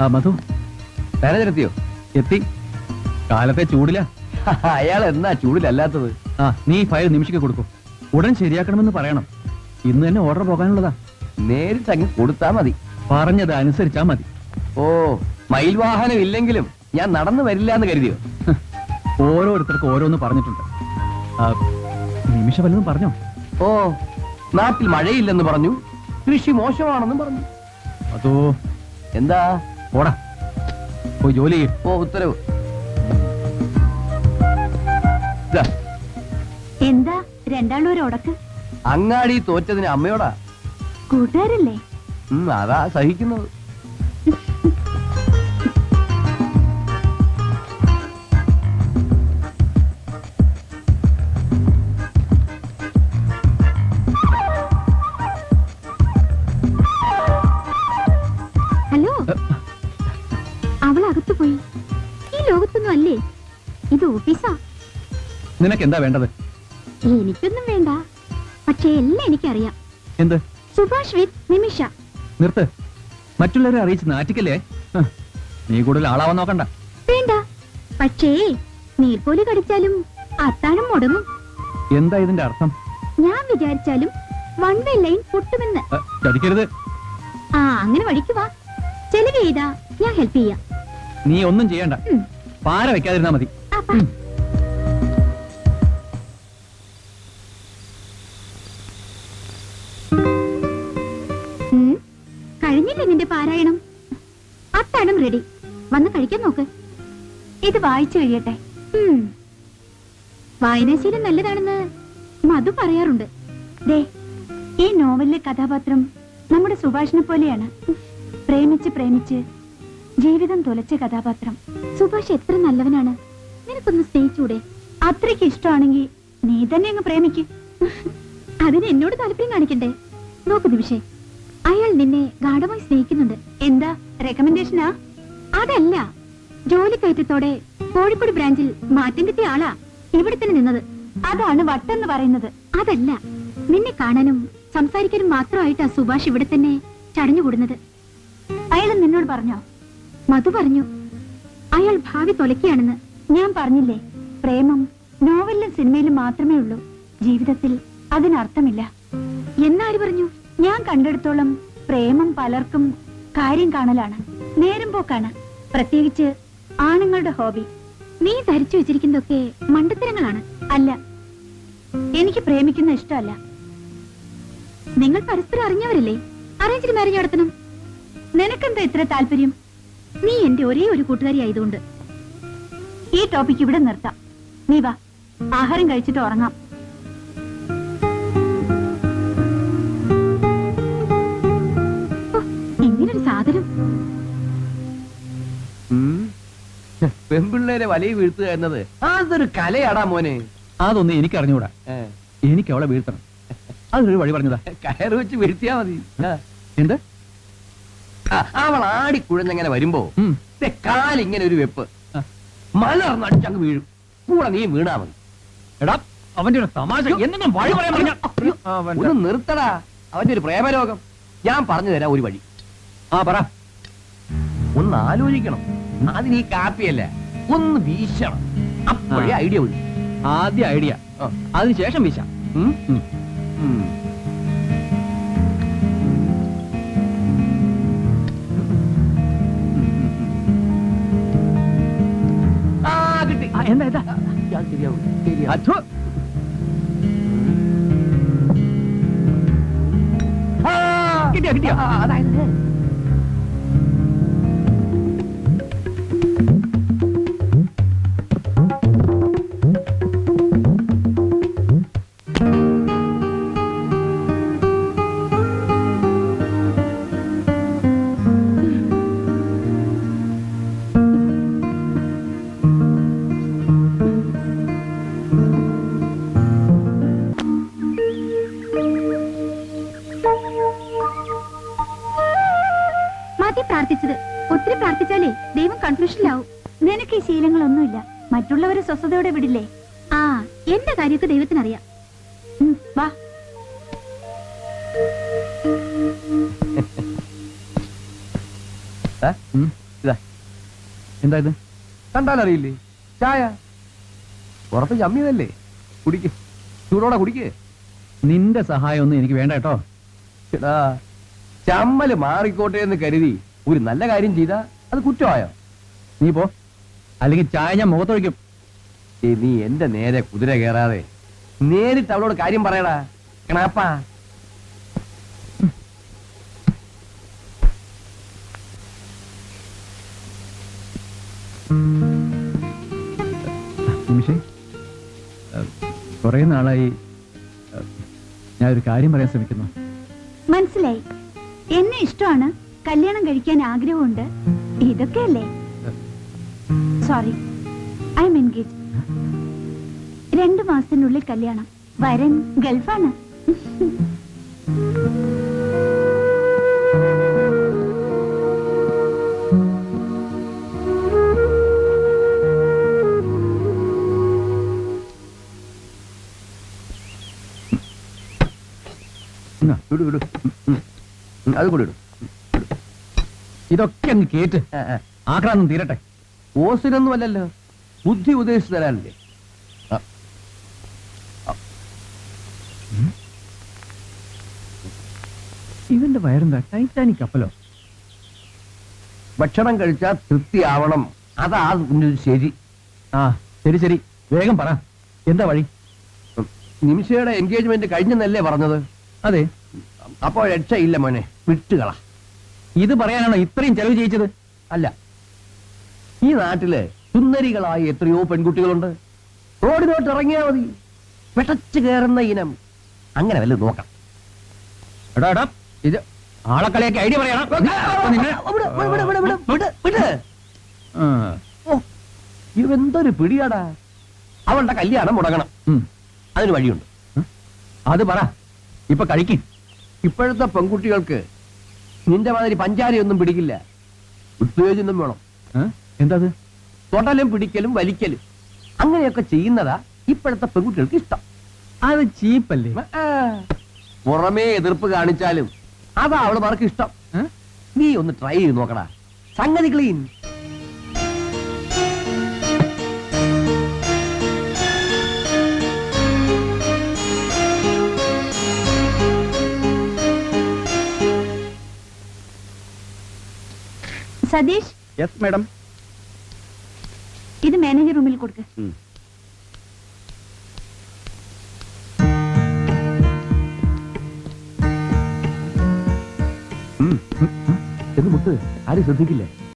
ആ മധു. മാനേജരെത്തിയോ എത്തി. കാലത്തെ ചൂടില. അയാൾ എന്നാ ചൂടിലല്ലാത്തത്? ആ നീ ഫയൽ നിമിഷിക്ക് കൊടുക്കും. ഉടൻ ശരിയാക്കണമെന്ന് പറയണം. ഇന്ന് തന്നെ ഓർഡർ പോകാനുള്ളതാ. നേരിട്ട് അങ്ങ് കൊടുത്താ മതി. പറഞ്ഞത് അനുസരിച്ചാ മതി. ഓ മയിൽ വാഹനം ഇല്ലെങ്കിലും ഞാൻ നടന്നു വരില്ല എന്ന് കരുതിയോ? ഓരോരുത്തർക്ക് ഓരോന്ന് പറഞ്ഞിട്ടുണ്ട്. ആ, നിമിഷ വല്ലതും പറഞ്ഞോ? ഓ നാട്ടിൽ മഴയില്ലെന്ന് പറഞ്ഞു. കൃഷി മോശമാണെന്നും പറഞ്ഞു. അതോ? എന്താ? ഓടാ പോയി ജോലി ചെയ്യും. ഓ ഉത്തരവ്. ദാ, എന്താ? രണ്ടാളും ഒരു ഉടക്ക്? അങ്ങാടി തോറ്റതിന് അമ്മയോടാ. കൂട്ടുകാരല്ലേ? ഉം, അതാ സഹിക്കുന്നത്. ഹലോ? ഓഫീസാ നിനക്ക് എന്താ വേണ്ടത്? എനിക്കൊന്നും വേണ്ട. പക്ഷേ എല്ലാം എനിക്കറിയാം. എന്ത്? സുഭാഷ് വിത്ത് നിമിഷ. നിർത്ത്. മറ്റുള്ളവരെ അറിയിച്ച് നാറ്റിക്കല്ലേ? ഹ്, നീ കൂടുതൽ ആളാവാൻ നോക്കണ്ട. വേണ്ട. പക്ഷേ നീർക്കോലി കടിച്ചാലും അത്താഴം മുടങ്ങും. എന്താ ഇതിന്റെ അർത്ഥം? ഞാൻ വിചാരിച്ചാലും വൺ വേ ലൈൻ പൊട്ടുമെന്ന്. അ, ചതിക്കരുത്. ആ അങ്ങനെ വഴിക്ക് വാ. ചെലവ് ചെയ്താ ഞാൻ ഹെൽപ്പ് ചെയ്യാം. നീ ഒന്നും ചെയ്യണ്ട. ഉം. പാര വെക്കാതിരുന്നാ മതി. കഴിഞ്ഞില്ലേ നിന്റെ പാരായണം? അത്താഴം റെഡി. വന്ന് കഴിക്കാൻ നോക്ക്. ഇത് വായിച്ചു കഴിയട്ടെ. വായനാശീലം നല്ലതാണെന്ന് മധു പറയാറുണ്ട്. ദേ ഈ നോവലിലെ കഥാപാത്രം നമ്മുടെ സുഭാഷിനെ പോലെയാണ്. പ്രേമിച്ച് പ്രേമിച്ച് ജീവിതം തുലച്ച കഥാപാത്രം. സുഭാഷ് എത്ര നല്ലവനാണ്. നിനക്കൊന്ന് സ്നേഹിച്ചൂടെ? അത്രയ്ക്ക് ഇഷ്ടമാണെങ്കിൽ നീ തന്നെ അങ്ങ് പ്രേമിക്ക്. അതിന് എന്നോട് താല്പര്യം കാണിക്കണ്ടേ? നോക്ക് നിമിഷേ അയാൾ നിന്നെ ഗാഠമായി സ്നേഹിക്കുന്നുണ്ട്. എന്താ റെക്കമെൻഡേഷനാ അതല്ല ജോലി കയറ്റത്തോടെ കോഴിക്കോട് ബ്രാഞ്ചിൽ മാറ്റം ആളാ ഇവിടെ തന്നെ നിന്നത്. അതാണ് വട്ടെന്ന് പറയുന്നത്. അതല്ല നിന്നെ കാണാനും സംസാരിക്കാനും മാത്രമായിട്ടാ സുഭാഷ് ഇവിടെ തന്നെ ചടഞ്ഞുകൂടുന്നത്. അയാൾ നിന്നോട് പറഞ്ഞോ? മധു പറഞ്ഞു അയാൾ ഭാവി തൊലയ്ക്കുകയാണെന്ന് ഞാൻ പറഞ്ഞില്ലേ പ്രേമം നോവലിലും സിനിമയിലും മാത്രമേ ഉള്ളൂ. ജീവിതത്തിൽ അതിനർത്ഥമില്ല. എന്നാര് പറഞ്ഞു? ഞാൻ കണ്ടെടുത്തോളം പ്രേമം പലർക്കും കാര്യം കാണലാണ് നേരം പോക്കാണ്. പ്രത്യേകിച്ച് ആണുങ്ങളുടെ ഹോബി. നീ ധരിച്ചു വെച്ചിരിക്കുന്നതൊക്കെ മണ്ടത്തരങ്ങളാണ്. അല്ല എനിക്ക് പ്രേമിക്കുന്ന ഇഷ്ടമല്ല. നിങ്ങൾ പരസ്പരം അറിഞ്ഞവരല്ലേ? അറേഞ്ച്ഡ് മാരേജ് നടത്തണം. നിനക്കെന്താ ഇത്ര താല്പര്യം? നീ എന്റെ ഒരേ ഒരു കൂട്ടുകാരി ആയതുകൊണ്ട് ഈ ടോപ്പിക്ക് ഇവിടെ നിർത്താം. നീ വാ. ആഹാരം കഴിച്ചിട്ട് ഉറങ്ങാം. ഇങ്ങനൊരു സാധനം. പെൺപിള്ളേരെ വലിയ വീഴ്ത്തുക എന്നത് അതൊരു കലയാടാ മോനെ. അതൊന്നും എനിക്ക് അറിഞ്ഞുകൂടാ എനിക്ക് അവളെ വീഴ്ത്തണം. അതൊരു വഴി പറഞ്ഞതാ. കയറ് വെച്ച് വീഴ്ത്തിയാ മതി. എന്ത്? അവൾ ആടി കുഴഞ്ഞങ്ങനെ വരുമ്പോ കാലിങ്ങനെ ഒരു വെപ്പ്. ആ. മലർന്നടിച്ചങ്ങ് വീഴും. കൂടെ നീ വീണാ മതി. എടാ അവന്റെ ഒരു തമാശ. എന്തെങ്കിലും വഴി പറയാൻ പറഞ്ഞ. ഒന്ന് നിർത്തടാ. അവന്റെ ഒരു പ്രേമരോഗം. ഞാൻ പറഞ്ഞു തരാം ഒരു വഴി. ആ പറ. ഒന്ന് ആലോചിക്കണം. അതിന് ഈ കാപ്പിയല്ല ഒന്ന് വീശണം. അപ്പോഴേ ഐഡിയ വരും ആദ്യ ഐഡിയ. അതിനുശേഷം വീശാം. ആ, ഇയാൾ ശരിയാവും. ശരിയാവും. അച്ഛോ ആ, കിട്ടിയോ, കിട്ടിയോ? ആ, അതായത് പ്രാർത്ഥിച്ചത്. ഒത്തിരി പ്രാർത്ഥിച്ചാലേ ദൈവം കൺഫ്യൂഷനിലാവും നിനക്ക് ഈ ശീലങ്ങളൊന്നുമില്ല. മറ്റുള്ളവരെ സ്വസ്ഥതയോടെ വിടില്ലേ? ആ എന്റെ കാര്യമൊക്കെ ദൈവത്തിനറിയാം. വാ. എന്താ ഇത്? കണ്ടാലറിയില്ലേ? ചായ? പുറത്ത് ചമ്മിയതല്ലേ? കുടിക്ക്. ചൂടോടെ കുടിക്ക്. നിന്റെ സഹായം ഒന്നും എനിക്ക് വേണ്ട കേട്ടോ. ചമ്മൽ മാറിക്കോട്ടെ എന്ന് കരുതി ഒരു നല്ല കാര്യം ചെയ്താ അത് കുറ്റമായോ? നീ പോ. അല്ലെങ്കിൽ ചായ ഞാൻ മുഖത്തൊഴിക്കും. നീ എന്റെ നേരെ കുതിര കയറാതെ നേരിട്ട് അവളോട് കാര്യം പറയടാ. കണാപ്പാ. നിമിഷേ കുറെ നാളായി ഞാൻ ഒരു കാര്യം പറയാൻ ശ്രമിക്കുന്നു. മനസ്സിലായി. എന്നെ ഇഷ്ടമാണ്. കല്യാണം കഴിക്കാൻ ആഗ്രഹമുണ്ട്. ഇതൊക്കെയല്ലേ? സോറി ഐ എം എൻഗേജ് രണ്ടു മാസത്തിനുള്ളിൽ കല്യാണം. വരൻ ഗൾഫാണ്. ഇടു. ഉം, അത് കൂടി ഇടും. ഇതൊക്കെ അങ്ങ് കേട്ട് ആക്രാന്നും തീരട്ടെ. ഓസിനൊന്നും അല്ലല്ലോ. ബുദ്ധി ഉപദേശിച്ചു തരാനല്ലേ? ഇവന്റെ വയറെന്താ? ടൈറ്റാനിക് കപ്പലോ ഭക്ഷണം കഴിച്ചാൽ തൃപ്തിയാവണം. അതാ ശരി. ആ ശരി ശരി. വേഗം പറ. എന്താ വഴി? നിമിഷയുടെ എൻഗേജ്മെന്റ് കഴിഞ്ഞെന്നല്ലേ പറഞ്ഞത്? അതെ. അപ്പോ രക്ഷയില്ല മോനെ. വിട്ടുകള. ഇത് പറയാനാണോ ഇത്രയും ചെലവ് ചെയ്യിച്ചത്? അല്ല. ഈ നാട്ടിൽ സുന്ദരികളായ എത്രയോ പെൺകുട്ടികളുണ്ട്. റോഡിലോട്ട് ഇറങ്ങിയാ മതി. വെട്ടച്ച് കയറുന്ന ഇനം. അങ്ങനെ വല്ല നോക്കാം. എടാ എടാ ഇത് ആളക്കളിയൊക്കെ ഐഡിയ പറയണം. ഓ, പിടിയാടാ. അവളുടെ കല്യാണം മുടങ്ങണം. അതിന് വഴിയുണ്ട്. അത് പറ. ഇപ്പൊ കഴിക്ക്. ഇപ്പോഴത്തെ പെൺകുട്ടികൾക്ക് നിന്റെ മാതിരി പഞ്ചാരിയൊന്നും പിടിക്കില്ല. ഉത്തേജനം വേണം? എന്താ തൊടലും പിടിക്കലും വലിക്കലും. അങ്ങനെയൊക്കെ ചെയ്യുന്നതാ ഇപ്പോഴത്തെ പെൺകുട്ടികൾക്ക് ഇഷ്ടം. അത് ചീപ്പല്ലേ? പുറമേ എതിർപ്പ് കാണിച്ചാലും അതാ അവൾ മാർക്ക് ഇഷ്ടം നീ ഒന്ന് ട്രൈ ചെയ്ത് നോക്കടാ. സംഗതി ക്ലീൻ സതീഷ്? യെസ് മാഡം ഇത് മാനേജർ റൂമിൽ കൊടുക്ക. എന്ന് മുത്ത് ആരും ശ്രദ്ധിക്കില്ലേ?